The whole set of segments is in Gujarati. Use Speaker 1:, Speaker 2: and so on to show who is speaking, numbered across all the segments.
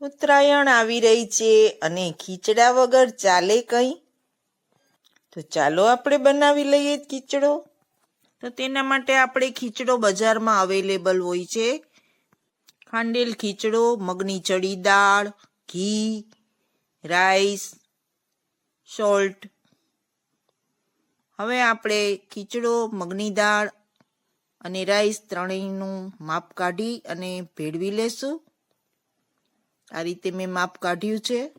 Speaker 1: ઉત્તરાયણ આવી રહી છે અને ખીચડા વગર ચાલે કંઈ? તો ચાલો આપણે બનાવી લઈએ ખીચડો. તો તેના માટે આપણે ખીચડો બજારમાં અવેલેબલ હોય છે. ખાંડેલ ખીચડો, મગની ચડી દાળ, ઘી, રાઈસ, સોલ્ટ. હવે આપણે ખીચડો, મગની દાળ અને રાઈસ ત્રણેયનું માપ કાઢી અને ભેળવી લેશું. આ રીતે મેં માપ કાઢ્યું છે.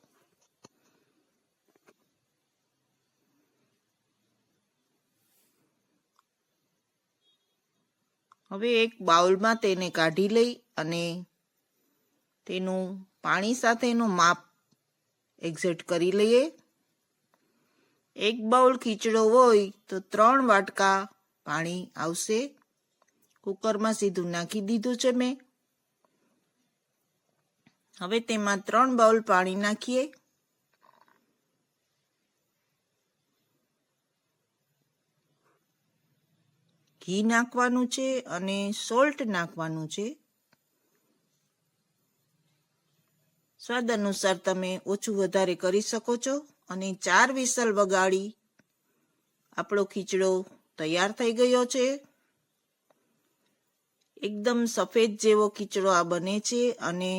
Speaker 1: હવે એક બાઉલમાં તેને કાઢી લઈ અને તેનું પાણી સાથેનું માપ એક્ઝેક્ટ કરી લઈએ. એક બાઉલ ખીચડો હોય તો ત્રણ વાટકા પાણી આવશે. કુકરમાં સીધું નાખી દીધું છે મેં. હવે તેમાં ત્રણ બાઉલ પાણી નાખીએ. ઘી નાખવાનું છે અને સોલ્ટ નાખવાનું છે. સ્વાદ અનુસાર તમે ઓછું વધારે કરી શકો છો અને ચાર વિસલ વગાડી આપણો ખીચડો તૈયાર થઈ ગયો છે. એકદમ સફેદ જેવો ખીચડો આ બને છે અને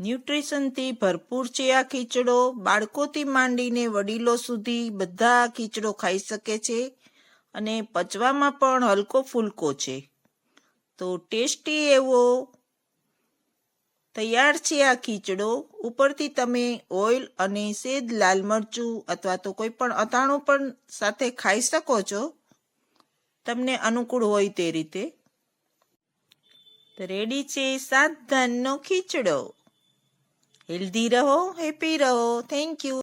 Speaker 1: ન્યુટ્રિશનથી ભરપૂર છે આ ખીચડો. બાળકોથી માંડીને વડીલો સુધી બધા ખીચડો ખાઈ શકે છે અને પચવામાં પણ હલકો ફૂલકો છે. તો ટેસ્ટી એવો તૈયાર છે આ ખીચડો. ઉપરથી તમે ઓઇલ અને સેદ લાલ મરચું અથવા તો કોઈ પણ અથાણું પણ સાથે ખાઈ શકો છો. તમને અનુકૂળ હોય તે રીતે. રેડી છે સાત ધાનનો ખીચડો. El dirajo, el. Thank you.